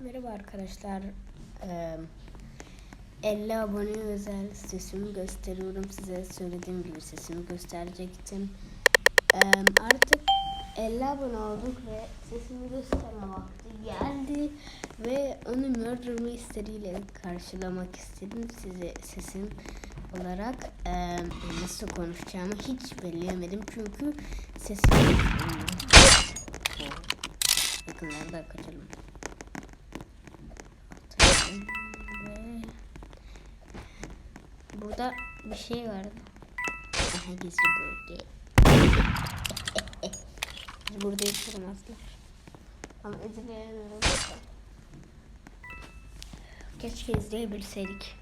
Merhaba arkadaşlar. Ee, 50 abone özel sesimi gösteriyorum size. Söylediğim gibi sesimi gösterecektim. Ee, artık 50 abone olduk ve sesimi gösterme vakti geldi. Ve onu Murder Mystery karşılamak istedim. Size sesim olarak ee, nasıl konuşacağımı hiç belirleyemedim. Çünkü sesim yakınlarda kaçalım. Burada bir şey vardı. Aha gizli bölge. Burada yaşamazlar. Ama izleyemiyorum. Keşke izleyebilseydik.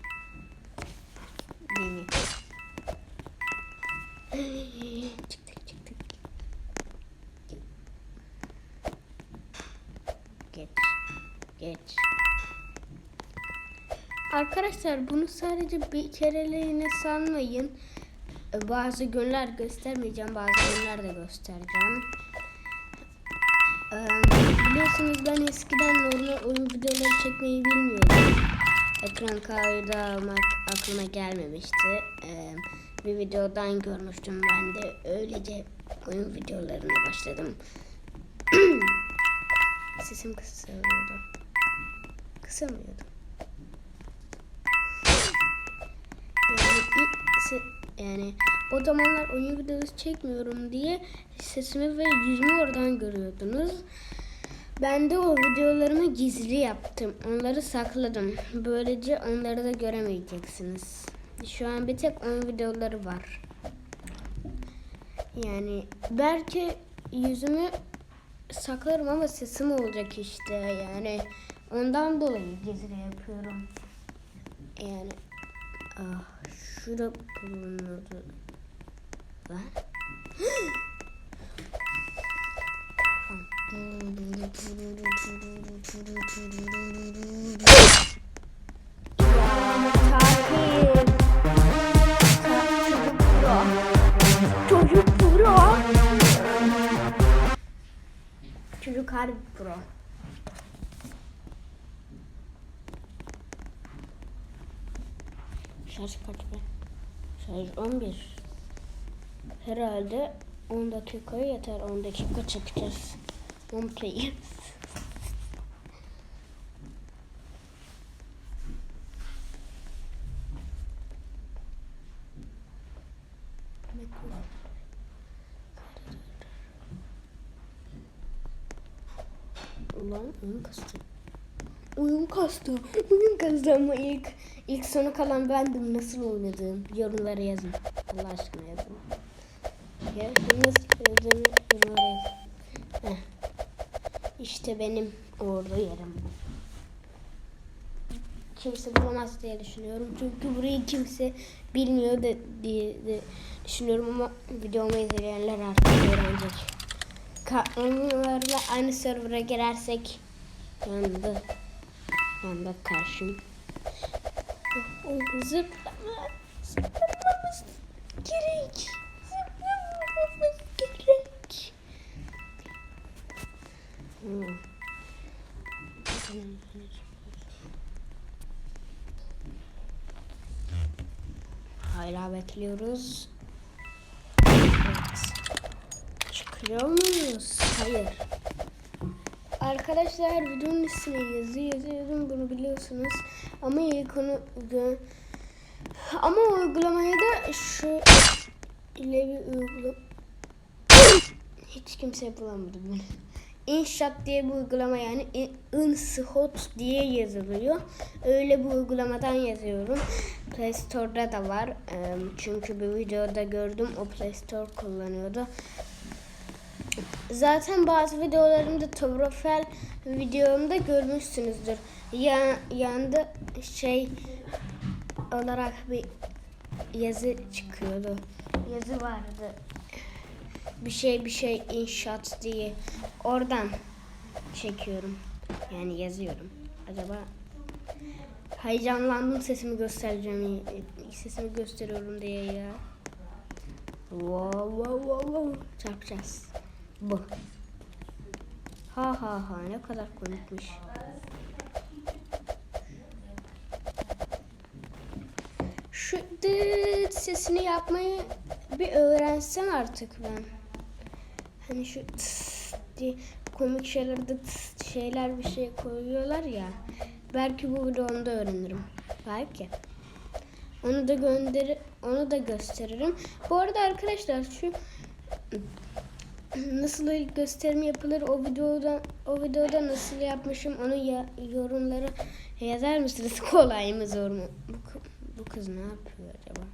Arkadaşlar bunu sadece bir kereliğine sanmayın. Ee, Bazı günler göstermeyeceğim, bazı günler de göstereceğim. Ee, biliyorsunuz ben eskiden normal oyun videoları çekmeyi bilmiyordum. Ekran kaydı almak aklıma gelmemişti. Ee, bir videodan görmüştüm ben de öylece oyun videolarına başladım. Sesim kısılıyordu. Kısılmıyordu. Se- yani o zamanlar oyun videosu çekmiyorum diye sesimi ve yüzümü oradan görüyordunuz. Ben de o videolarımı gizli yaptım. Onları sakladım. Böylece onları da göremeyeceksiniz. Şu an bir tek oyun videoları var. Yani belki yüzümü saklarım ama sesim olacak işte yani ondan dolayı gizli yapıyorum. Yani ah şurada bulunuyordu. Çocuk pro. Çocuk harbi pro. Şarj kaç Şarj 11. Herhalde 10 dakikaya yeter. 10 dakika çekeceğiz. 10 play. Ulan oyun kastı. Oyun kastı. Oyun kastı ama ilk ilk sona kalan bendim. Nasıl oynadım? Yorumlara yazın. Allah aşkına yazın. Ya nasıl oynadığını yorumlara. İşte benim orada yerim. Kimse bulamaz diye düşünüyorum. Çünkü burayı kimse bilmiyor da diye de düşünüyorum ama videomu izleyenler artık öğrenecek. Ka- aynı server'a girersek yandı. Yandı karşım. Zıplama. Zıplamamız gerek. Zıplamamız gerek. Hmm. Hala bekliyoruz. Evet. Çıkıyor muyuz? Hayır. Arkadaşlar videonun üstüne yazı yazıyordum bunu biliyorsunuz. Ama ilk onu gö- ama uygulamaya da şu ile bir uygulama hiç kimse bulamadı bunu. İnşaat diye bir uygulama yani Inshot diye yazılıyor. Öyle bir uygulamadan yazıyorum. Play Store'da da var. Çünkü bir videoda gördüm o Play Store kullanıyordu. Zaten bazı videolarımda profil videomda görmüşsünüzdür. Ya, yanında şey olarak bir yazı çıkıyordu. Yazı vardı. Bir şey bir şey inşaat diye. Oradan çekiyorum. Yani yazıyorum. Acaba heyecanlandım sesimi göstereceğim. Sesimi gösteriyorum diye ya. Wow wow wow wow. Çarpacağız. Bu. Ha ha ha ne kadar komikmiş. Şu dıt sesini yapmayı bir öğrensem artık ben. Hani şu tıs diye komik şeylerde şeyler bir şey koyuyorlar ya. Belki bu vlogumda öğrenirim. Belki. Onu da gönder onu da gösteririm. Bu arada arkadaşlar şu nasıl ilk gösterim yapılır o videoda o videoda nasıl yapmışım onu ya, yorumlara yazar mısınız? Kolay mı zor mu? Bu, bu kız ne yapıyor acaba?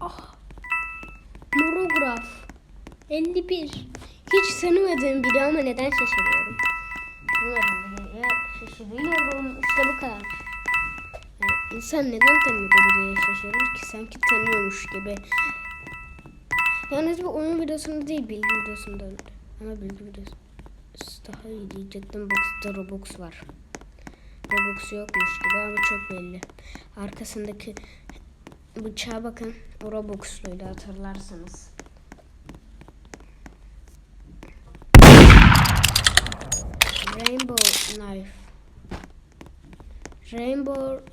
Ah. Monograf. 51. Hiç tanımadığım biri ama neden şaşırıyorum? Şaşırıyorum. İşte bu kadar. Yani insan neden tanımadığı biriye şaşırır ki sanki tanıyormuş gibi. Yalnız bu oyun videosunda değil bilgi videosunda. Ama bilgi videosu daha iyi diyecektim. Box'ta Robux var. Robux yokmuş gibi ama çok belli. Arkasındaki bıçağa bakın. O Robux'luydu hatırlarsanız. Rainbow knife. Rainbow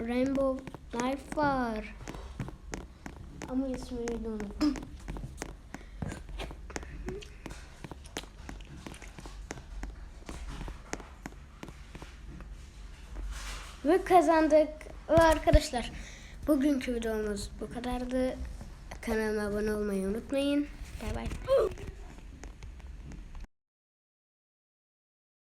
Rainbow knife var. Ama ismini unuttum. Ve kazandık. Ve arkadaşlar bugünkü videomuz bu kadardı. Kanalıma abone olmayı unutmayın. Bay bay.